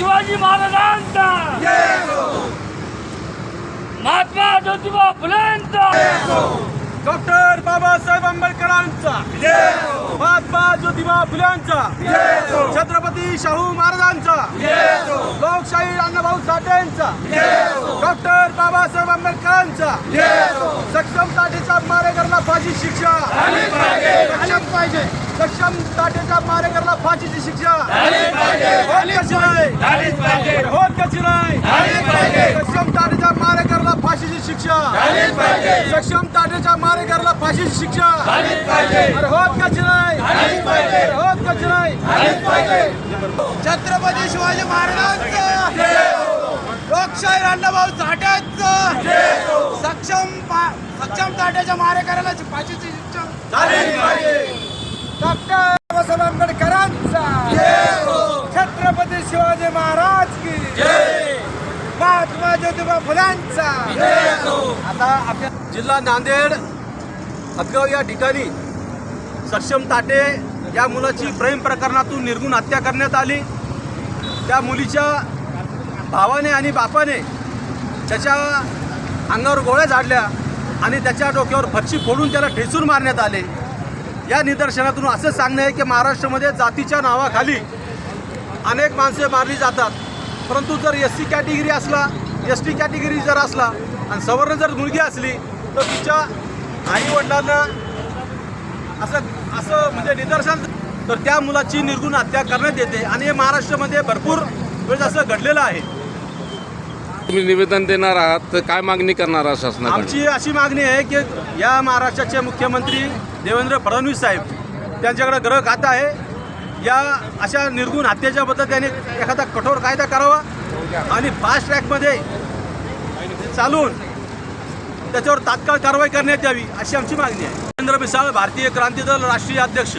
शिवाजी महाराजांचा! महात्मा ज्योतिबा फुलेंचा! डॉक्टर बाबासाहेब आंबेडकरांचा! महात्मा ज्योतिबा फुल्यांचा छत्रपती शाहू महाराजांचा! लोकशाही अण्णाभाऊ साठेंचा! डॉक्टर बाबासाहेब आंबेडकरांचा! सक्षम ताटेच्या मारेकरला फाशी शिक्षा! सक्षम पाहिजे सक्षम ताटेच्या मारेकरला फाशीची शिक्षा होत कशी नाही होत कशी नाही सक्षम ताटेच्या मारेकरला शिक्षा सक्षम ताटेच्या मारेकरला फाशीची शिक्षा. अरे होत कशी नाही होत कशी नाही छत्रपती शिवाजी महाराजांचं. लोकशाही अण्णाभाऊ साठ्यांचं सक्षम सक्षम ताट्याच्या मारेकऱ्याला फाशीची शिक्षा. डॉक्टर बाबासाहेब आंबेडकरांचा. छत्रपती शिवाजी महाराज की. महात्मा ज्योतिबा फुलांचा. आता आपल्या जिल्हा नांदेड हदगाव या ठिकाणी सक्षम ताटे या मुलाची प्रेम प्रकरणातून निर्गुण हत्या करण्यात आली. त्या मुलीच्या भावाने आणि बापाने त्याच्या अंगावर गोळ्या झाडल्या आणि त्याच्या डोक्यावर फरशी फोडून त्याला ठेचून मारण्यात आले. या निदर्शनातून असं सांगणं आहे की महाराष्ट्रामध्ये जातीच्या नावाखाली अनेक माणसे मारली जातात. परंतु जर एस सी कॅटेगरी असला एस टी कॅटेगरी जर असला आणि सवर्ण जर मुलगी असली तर तिच्या आईवडिलांना असं असं म्हणजे निदर्शन तर त्या मुलाची निर्गुण हत्या करण्यात येते आणि हे महाराष्ट्रामध्ये भरपूर वेळेस असं घडलेलं आहे. तुम्ही निवेदन देणार आहात तर काय मागणी करणार आहात शासनाकडे आमची अशी मागणी आहे की या महाराष्ट्राचे मुख्यमंत्री देवेंद्र फडणवीस साहेब त्यांच्याकडे ग्रह खातं आहे. या अशा निर्गुण हत्येच्या बद्दल त्यांनी एखादा कठोर कायदा करावा आणि फास्ट ट्रॅकमध्ये चालून त्याच्यावर तात्काळ कारवाई करण्यात यावी अशी आमची मागणी आहे. देवेंद्र मिसाळ भारतीय क्रांती दल राष्ट्रीय अध्यक्ष.